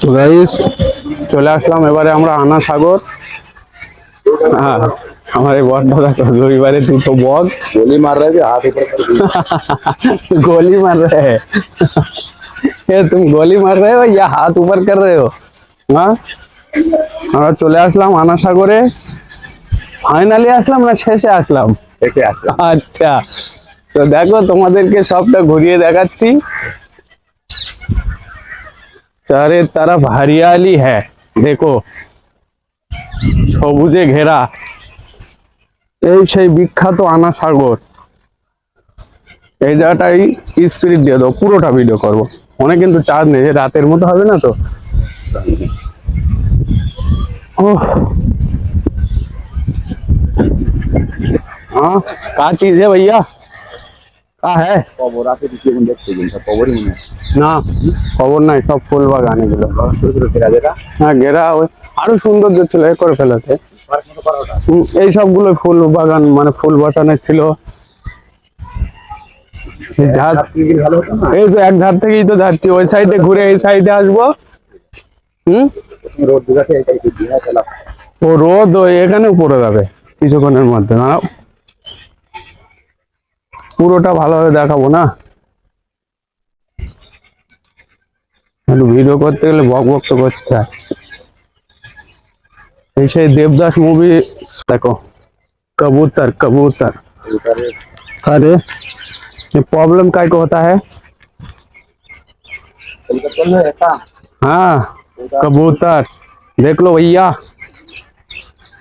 তো গাইস চলে আসলাম এবারে আমরা আনা সাগর হ্যাঁ আমার এই বড় দাদা রবিবারে দুটো বক गोली मार रहे थे हाथ ऊपर कर दिए। गोली मार रहे हैं ये तुम गोली मार रहे हो या हाथ ऊपर कर रहे हो হ্যাঁ আমরা চলে আসলাম আনা সাগরে ফাইনালি আসলাম না শেষে আসলাম ऐसे আসলাম। আচ্ছা তো দেখো তোমাদেরকে সবটা ঘুরিয়ে দেখাচ্ছি চারে तरफ हरियाली है দেখো সবুজে ঘেরা এই সেই বিখ্যাত আনা সাগর এই জায়গাটাই স্পিরিট দিয়ে দাও পুরোটা ভিডিও করব অনেক কিন্তু চার্জ নেই যে রাতের মতো হবে না তো ओह हाँ का चीज है भैया का है কবর আছে দ্বিতীয় গুণ দেখতে কবরই মনে না খবর নাই সব ফুল বাগান এগুলো। ছোট ছোট ফেরা যেটা হ্যাঁ ঘেরা ওই আরও সুন্দর ছিল এ করে ফেলাতে পার্ক মতো করা ওটা হুম, এই সবগুলো ফুল বাগান মানে ফুল বসানো ছিল। এই এক ধার থেকেই তো যাচ্ছি ওই সাইডে ঘুরে এই সাইডে আসব। হুম? হ্যাঁ ও রোদ ওই এখানেও পড়ে যাবে কিছুক্ষণের মধ্যে। পুরোটা ভালোভাবে দেখাবো না একটু ভিডিও করতে গেলে বক বক তো করতে হয় এই সেই দেবদাস মুভি দেখো कबूतर कबूतर এবারে अरे ये प्रॉब्लम काय को होता है কলকাতা না এটা हाँ कबूतर देख लो भैया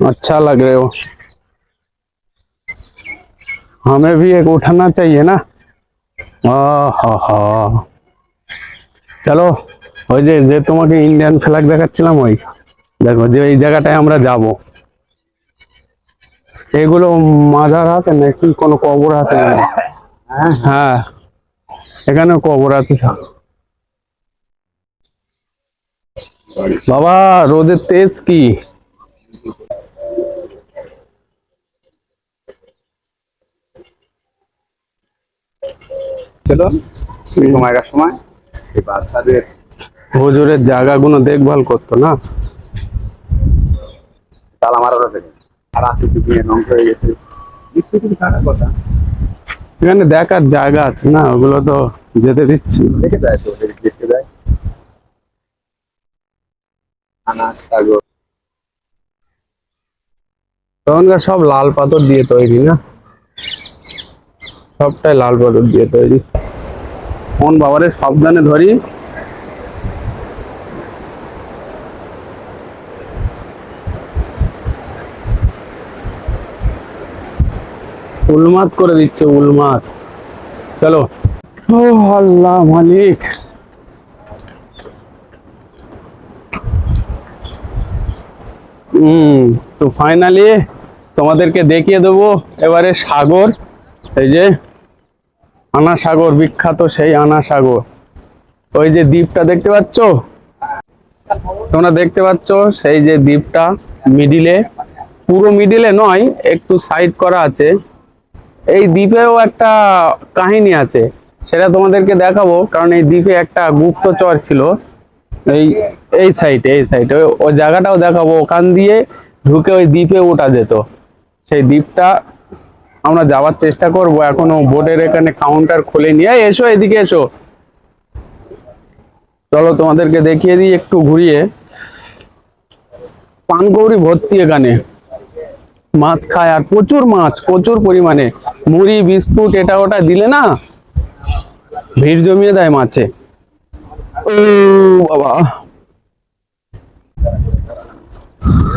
अच्छा लग रहे हो हमें भी एक उठाना चाहिए ना আহা হা চলো ওই যে যে তোমাকে ইন্ডিয়ান ফ্ল্যাগ দেখাচ্ছিলাম ওই দেখো যে এই জায়গাটায় আমরা যাব এগুলো মাজার হাতে নাকি কোনো কবর হাতে নাকি? হ্যাঁ এখানে কবর আছে সব বাবা রোদের তেজ কি ছিল সময়কার সময়? এই বাচ্চাদের হুজুরের জায়গাগুলো দেখভাল করতো না? দেখার জায়গা আছে না, ওগুলো তো যেতে দিচ্ছি সাগর। তখনকার সব লাল পাথর দিয়ে তৈরি না? সবটাই লাল পাথর দিয়ে তৈরি। কোন বাবারে সাবধানে ধরি। উলমাত করে দিচ্ছে উলমাত চলো। ও আল্লাহ, মালিক। হুম, তো ফাইনালি তোমাদেরকে দেখিয়ে দেবো এবারে সাগর, এই যে আনা সাগর বিখ্যাত সেই আনা সাগর ওই যে দ্বীপটা দেখতে পাচ্ছ? তোমরা দেখতে পাচ্ছ সেই যে দ্বীপটা মিডিলে। পুরো মিডিলে নয়, একটু সাইড করা আছে। এই দ্বীপেও একটা কাহিনী আছে, সেটা তোমাদেরকে দেখাবো, কারণ এই দ্বীপে একটা গুপ্তচর ছিল। এই এই সাইডে এই সাইডে ওই জায়গাটাও দেখাবো, ওখান দিয়ে ঢুকে ওই দ্বীপে ওঠা যেত। সেই দ্বীপটা আমরা যাওয়ার চেষ্টা করব, এখনও বোর্ডের এখানে কাউন্টার খুলে নিয়ে এসো এদিকে এসো। চলো তোমাদেরকে দেখিয়ে দিই একটু ঘুরিয়ে। পানকৌড়ি ভর্তি এখানে। মাছ খায় আর প্রচুর মাছ, প্রচুর পরিমাণে। মুড়ি, বিস্কুট, এটা ওটা দিলে না ভিড় জমিয়ে দেয় মাছে। ও বাবা আহ, গাড়ি দিচ্ছে ও চারটা আমি চালনাটা মন যেখানে মন করা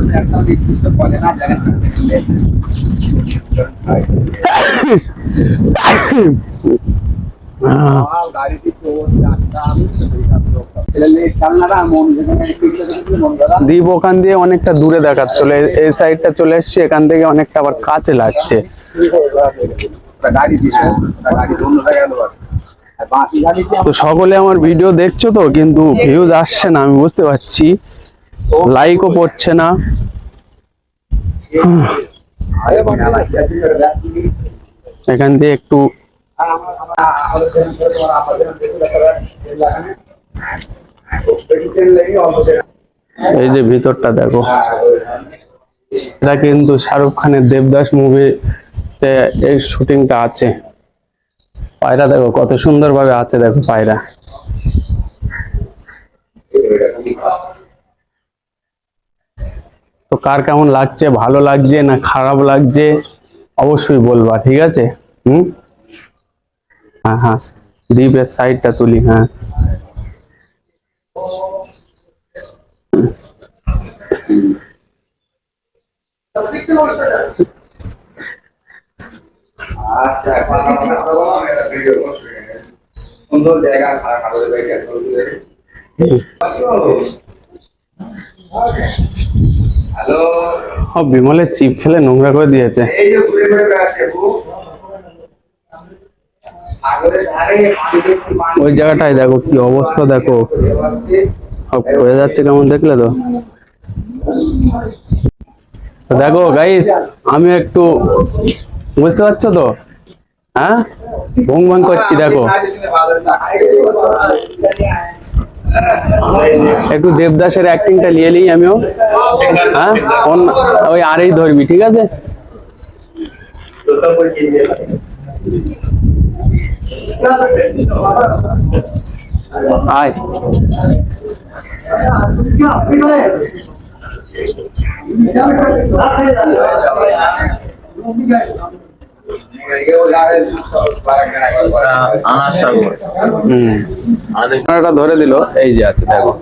দ্বীপ ওখান দিয়ে অনেকটা দূরে দেখাচ্ছিল এই- এই সাইডটা চলে এসছে এখান থেকে অনেকটা আবার কাছে লাগছে। তো সকলে আমার ভিডিও দেখছ তো কিন্তু ভিউজ আসছে না আমি বুঝতে পারছি। লাইকও পড়ছে না। এখান দিয়ে একটু এই যে ভিতরটা দেখো। এটা কিন্তু শাহরুখ খানের দেবদাস মুভিতে এই শুটিংটা আছে। পায়রা দেখো, কত সুন্দরভাবে আছে দেখো পায়রা তো কার কেমন লাগছে ভালো লাগছে না খারাপ লাগছে অবশ্যই বলবা ঠিক আছে? হুম? হ্যাঁ হ্যাঁ দ্বীপের সাইডটা তুলি হ্যাঁ। সুন্দর জায়গা খারাপ হ্যালো ও বিমলের চিপ ফেলে নোংরা করে দিয়েছে। ওই জায়গাটায় দেখো কি অবস্থা দেখো। সব হয়ে যাচ্ছে কেমন দেখলে তো? তো দেখো গাইস আমি একটু বুঝতে পারছ তো? হ্যাঁ? ভং ভং করছি দেখো। একটু দেবদাসের অ্যাক্টিংটা নিয়ে নিই আমিও। হ্যাঁ? ওই আরেই ধরবি ঠিক আছে? আয়। ধরে দিল এই যে আছে দেখো।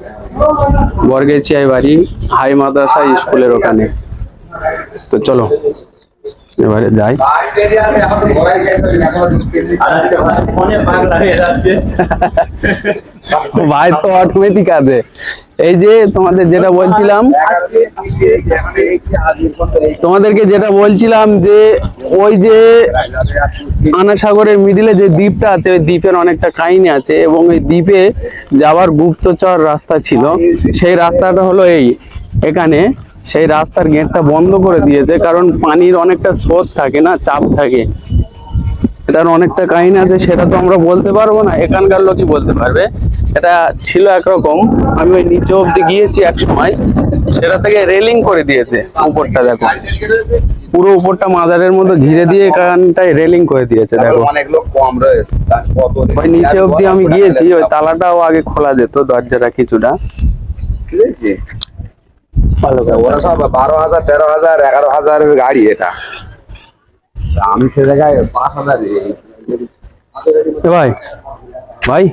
বর্গেচিয়াই বাড়ি হাই মাদ্রাসা স্কুলের ওখানে। তো চলো এবারে যাই। ফোনে পাগলা হয়ে যাচ্ছে ভাই তো অটোমেটিক আছে এই যে তোমাদের যেটা বলছিলাম, তোমাদেরকে যেটা বলছিলাম যে ওই যে আনা সাগরের মিডিলে যে দ্বীপটা আছে, ওই দ্বীপের অনেকটা কাহিনী আছে এবং এই দ্বীপে যাওয়ার গুপ্তচর রাস্তা ছিল। সেই রাস্তাটা হলো এই। এখানে সেই রাস্তার গেটটা বন্ধ করে দিয়েছে কারণ পানির অনেকটা স্রোত থাকে না, চাপ থাকে। এটার অনেকটা কাহিনী আছে, সেটা তো আমরা বলতে পারব না। এখানকার লোকই বলতে পারবে। এটা ছিল একরকম। আমি ওই নিচে অব্দি গিয়েছি এক সময়। সেটা থেকে রেলিং করে দিয়েছে উপরটা দেখো। পুরো উপরটা মাজারের মতো ঘিরে দিয়ে এখানটায় রেলিং করে দিয়েছে দেখো। অনেক লোক কম রয়েছে ওই নিচে অব্দি আমি গিয়েছি ওই তালাটাও আগে খোলা যেত দরজাটা কিছুটা। ঠিক আছে? ভালো ওরা সব বারো হাজার তেরো হাজার এগারো হাজারের গাড়ি এটা। আমি সে জায়গায় পাঁচ হাজার ভাই ভাই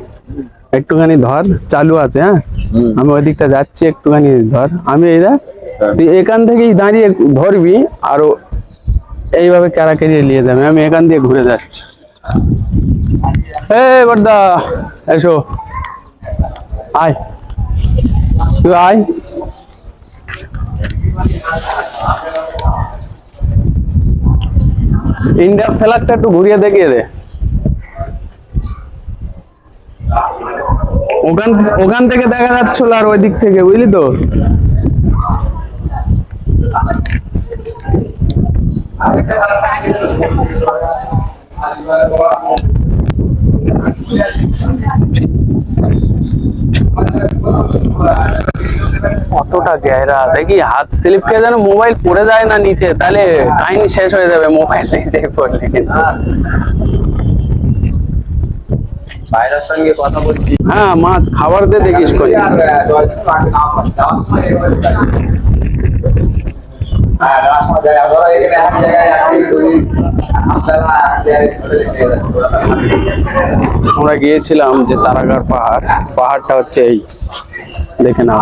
একটুখানি ধর চালু আছে হ্যাঁ? আমি ওই দিকটা যাচ্ছি একটুখানি ধর। আমি এই দেখ তুই এখান থেকেই দাঁড়িয়ে ধরবি আর এইভাবে ক্যারা ক্যারাকেরিয়ে নিয়ে যাবে। আমি এখান দিয়ে ঘুরে যাচ্ছি। এ বর্দা এসো। আয়। তুই আয়। ইন্ডিয়া ফ্ল্যাগটা একটু ঘুরিয়ে দেখিয়ে দে। ওখান ওখান থেকে দেখা যাচ্ছিল আর ওই দিক থেকে, বুঝলি তো? কতটা গেরা দেখি, হাত স্লিপ খেয়ে যেন মোবাইল পড়ে যায় না নিচে, তাহলে কাহিনী শেষ হয়ে যাবে মোবাইল নিচে পড়লে কিন্তু। বাইরের সঙ্গে কথা বলছি। হ্যাঁ মাছ খাবার দিয়ে দেখিস কই। আমরা গিয়েছিলাম যে তারাগার পাহাড়। পাহাড়টা হচ্ছে এই দেখে নাও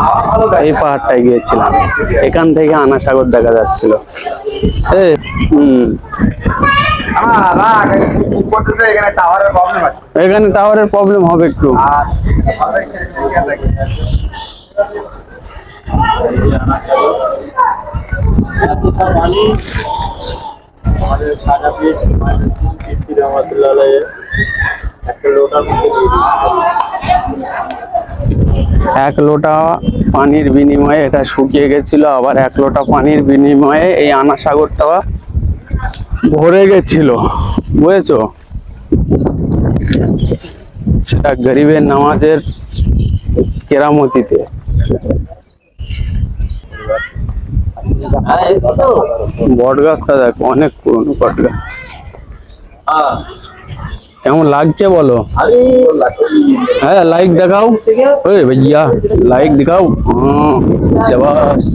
এই পাহাড়টায় গিয়েছিলাম। এখান থেকে আনা সাগর দেখা যাচ্ছিল। হুম। এখানে টাওয়ারের প্রবলেম হবে একটু। এক লোটা পানির বিনিময়ে এটা শুকিয়ে গেছিল, আবার এক লোটা পানির বিনিময়ে এই আনা সাগরটা ভরে গেছিল বুঝেছ? সেটা গরিবের নামাজের কেরামতিতে। বট গাছটা দেখো অনেক পুরনো বট গাছ कम लगे बोलो है लाइक दिखाओ ओए भैया लाइक दिखाओ जबाश